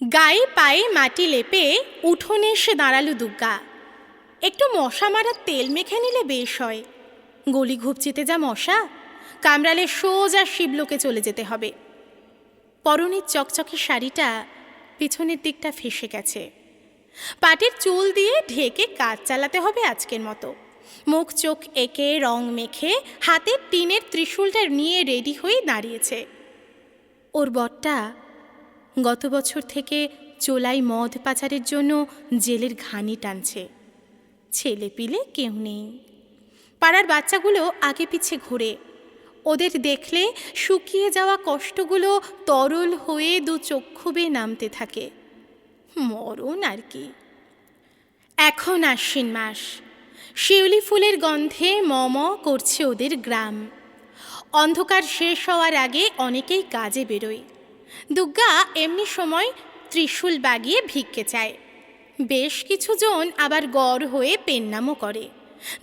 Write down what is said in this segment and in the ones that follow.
গায়ে পায়ে মাটি লেপে উঠোনে এসে দাঁড়াল দুর্গা একটু মশা মারার তেল মেখে নিলে বেশ হয়। গলি ঘুপচিতে যা মশা, কামড়ালে সোজা শিবলোকে চলে যেতে হবে। পরনের চকচকে শাড়িটা পিছনের দিকটা ফেসে গেছে। পাটির চুল দিয়ে ঢেকে কাজ চালাতে হবে আজকের মতো। মুখ চোখ এঁকে, রং মেখে হাতের টিনের ত্রিশূলটা নিয়ে রেডি হয়ে দাঁড়িয়েছে। ওর বরটা গত বছর থেকে চোলাই মদ পাচারের জন্য জেলের ঘানি টানছে। ছেলে পিলে কেউ নেই। পাড়ার বাচ্চাগুলো আগে পিছে ঘুরে। ওদের দেখলে শুকিয়ে যাওয়া কষ্টগুলো তরল হয়ে দু চক্ষু নামতে থাকে। মরণ আর কি। এখন আশ্বিন মাস। শিউলি ফুলের গন্ধে মম করছে ওদের গ্রাম। অন্ধকার শেষ হওয়ার আগে অনেকেই কাজে বেরোয়। দুর্গা এমনি সময় ত্রিশূল বাগিয়ে ভিক্ষে চায়। বেশ কিছু জন আবার গড় হয়ে পেন্নামও করে।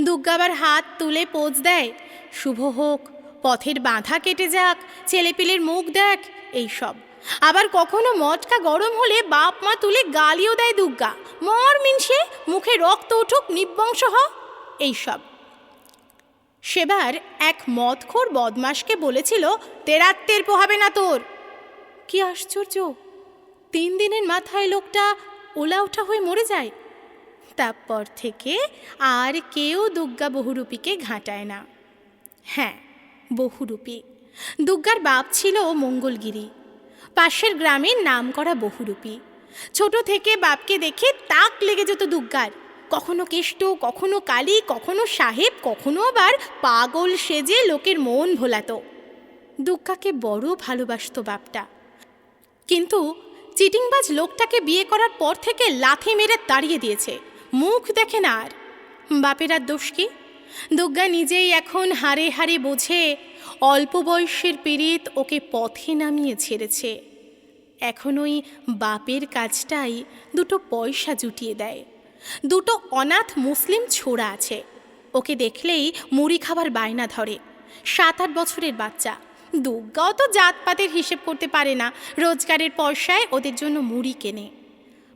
দুর্গা আবার হাত তুলে পোজ দেয়, শুভ হোক, পথের বাঁধা কেটে যাক, ছেলেপিলের মুখ দেখ, এইসব। আবার কখনো মটকা গরম হলে বাপ মা তুলে গালিও দেয় দুর্গা মর মিনসে, মুখে রক্ত উঠুক, নিবংশ হ, এইসব। সেবার এক মদখোর বদমাসকে বলেছিল, তেরাত্তের পোহাবে না তোর। কি আশ্চর্য! তিন দিনের মাথায় লোকটা ওলা ওঠা হয়ে মরে যায়। তারপর থেকে আর কেউ দুর্গা বহুরূপীকে ঘাঁটায় না। হ্যাঁ বহুরূপী। দুর্গার বাপ ছিল মঙ্গলগিরি। পাশের গ্রামের নাম করা বহুরূপী। ছোট থেকে বাপকে দেখে তাক লেগে যেত দুর্গার কখনো কেষ্ট, কখনো কালী, কখনো সাহেব, কখনো আবার পাগল সেজে লোকের মন ভোলাতো। দুর্গাকে বড় ভালোবাসত বাপটা। কিন্তু চিটিংবাজ লোকটাকে বিয়ে করার পর থেকে লাথি মেরে তাড়িয়ে দিয়েছে। মুখ দেখে না আর। বাপের আর দোষ কি? দুর্গা নিজেই এখন হারে হারে বোঝে অল্প বয়সের পীড়িত ওকে পথে নামিয়ে ছেড়েছে। এখন ওই বাপের কাজটাই দুটো পয়সা জুটিয়ে দেয়। দুটো অনাথ মুসলিম ছোড়া আছে। ওকে দেখলেই মুড়ি খাবার বায়না ধরে। সাত আট বছরের বাচ্চা। দুর্গাও তো জাতপাতের হিসেব করতে পারে না, রোজগারের পয়সায় ওদের জন্য মুড়ি কেনে।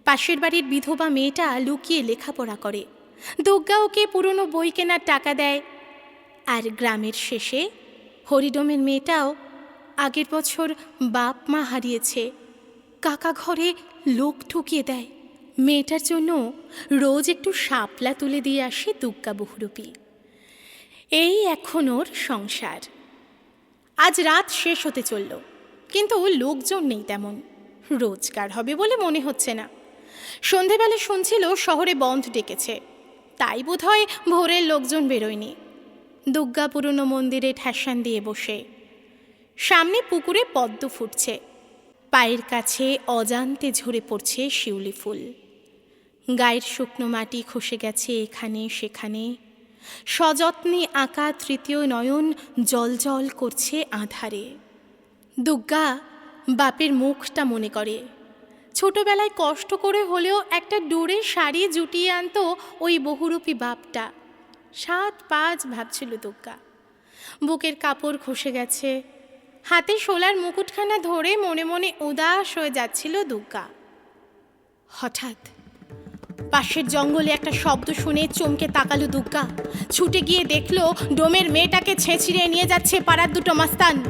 পাশের বাড়ির বিধবা মেয়েটা লুকিয়ে লেখাপড়া করে। দুর্গা ওকে পুরনো বই কেনার টাকা দেয়। আর গ্রামের শেষে হরিডমের মেয়েটাও আগের বছর বাপ মা হারিয়েছে। কাকা ঘরে লোক ঠুকিয়ে দেয়। মেয়েটার জন্য রোজ একটু শাপলা তুলে দিয়ে আসে দুর্গা বহুরূপী এই এখন ওর সংসার। আজ রাত শেষ হতে চলল, কিন্তু লোকজন নেই তেমন। রোজগার হবে বলে মনে হচ্ছে না। সন্ধেবেলা শুনছিল শহরে বন্ধ ডেকেছে। তাই বোধহয় ভোরের লোকজন বেরোয়নি। দুর্গা পুরনো মন্দিরে ঠ্যাসান দিয়ে বসে। সামনে পুকুরে পদ্ম ফুটছে। পায়ের কাছে অজান্তে ঝরে পড়ছে শিউলি ফুল। গায়ের শুকনো মাটি খসে গেছে এখানে সেখানে। সযত্নে আঁকা তৃতীয় নয়ন জল জল করছে আধারে। দুর্গা বাপের মুখটা মনে করে। ছোটবেলায় কষ্ট করে হলেও একটা ডোরে শাড়ি জুটিয়ে আনতো ওই বহুরূপী বাপটা। সাত পাঁচ ভাবছিল দুর্গা বুকের কাপড় খসে গেছে। হাতে শোলার মুকুটখানা ধরে মনে মনে উদাস হয়ে যাচ্ছিল দুর্গা হঠাৎ পাশের জঙ্গলে একটা শব্দ শুনে চমকে তাকালো দুগ্গা। ছুটে গিয়ে দেখল ডোমের মেয়েটাকে ছেঁচড়িয়ে নিয়ে যাচ্ছে পাড়ার দুটো মাস্তান।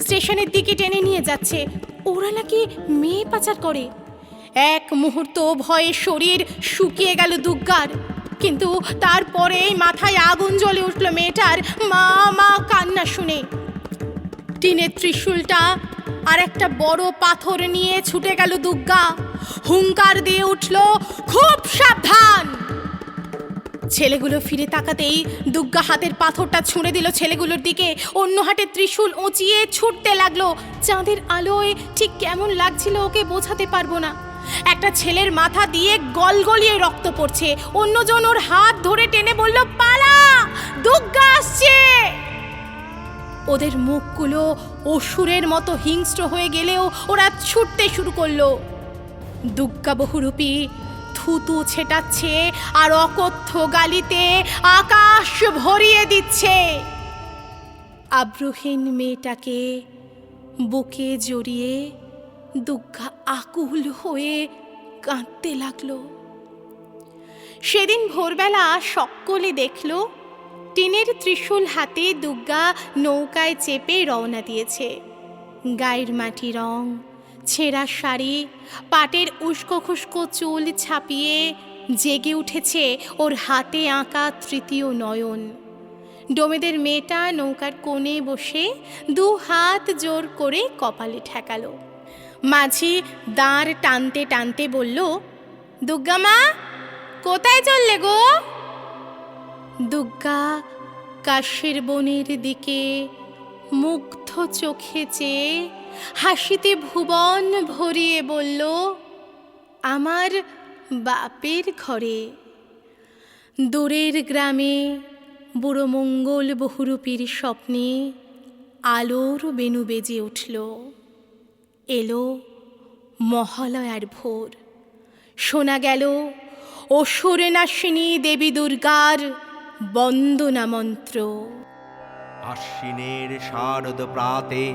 স্টেশনের দিকে টেনে নিয়ে যাচ্ছে। ওরা নাকি মেয়ে পাচার করে। এক মুহূর্ত ভয়ে শরীর শুকিয়ে গেল দুগ্গার। কিন্তু তারপরেই মাথায় আগুন জ্বলে উঠল মেয়েটার মা মা কান্না শুনে। টিনের ত্রিশূলটা আর একটা বড় পাথর নিয়ে ছুটে গেল দুর্গা হুঙ্কার দিয়ে উঠল, খুব সাবধান! ছেলেগুলো ফিরে তাকাতেই দুগ্গা হাতের পাথরটা ছুঁড়ে দিল ছেলেগুলোর দিকে। অন্য হাতে ত্রিশূল উঁচিয়ে ছুটতে লাগল। চাঁদের আলোয় ঠিক কেমন লাগছিল ওকে বোঝাতে পারব না। একটা ছেলের মাথা দিয়ে গলগলিয়ে রক্ত পড়ছে। অন্যজন ওর হাত ধরে টেনে বলল, পালা দুর্গা আসছে! ওদের মুখগুলো অসুরের মতো হিংস্র হয়ে গেলেও ওরা ছুটতে শুরু করল। দুর্গা বহুরূপী থুতু ছেটাচ্ছে আর অকথ্য গালিতে আকাশ ভরিয়ে দিচ্ছে। আব্রহীন মেয়েটাকে বুকে জড়িয়ে দুর্গা আকুল হয়ে কাঁদতে লাগল। সেদিন ভোরবেলা সকলে দেখল, টিনের ত্রিশূল হাতে দুর্গা নৌকায় চেপে রওনা দিয়েছে। গায়ের মাটি রং ছেঁড়া শাড়ি, পাটের উস্কো খুস্কো চুল ছাপিয়ে জেগে উঠেছে ওর হাতে আঁকা তৃতীয় নয়ন। ডোমেদের মেয়েটা নৌকার কোণে বসে দু হাত জোর করে কপালে ঠেকালো। মাঝি দাঁড় টানতে টানতে বলল দুর্গামা কোথায় চললে গো? দুর্গা কাশের বনের দিকে মুগ্ধ চোখে চেয়ে হাসিতে ভুবন ভরিয়ে বলল, আমার বাপের ঘরে। দূরের গ্রামে বুড়ো মঙ্গল বহুরূপীর স্বপ্নে আলোর বেনু বেজে উঠল। এলো মহালয়ার ভোর। শোনা গেল অসুরনাশিনী দেবী দুর্গার বন্দনা মন্ত্র। আশ্বিনের শারদ প্রাতে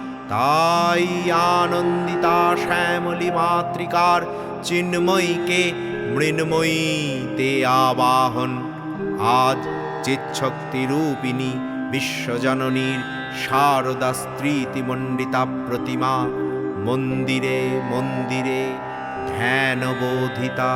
তাই আনন্দিতা শ্যামলী মাতৃকার চিন্ময়ীকে মৃন্ময়ীতে আবাহন। আজ চিচ্ছক্তি রূপিণী বিশ্বজননীর শারদা স্মৃতিমণ্ডিতা প্রতিমা মন্দিরে মন্দিরে ধ্যানবোধিতা।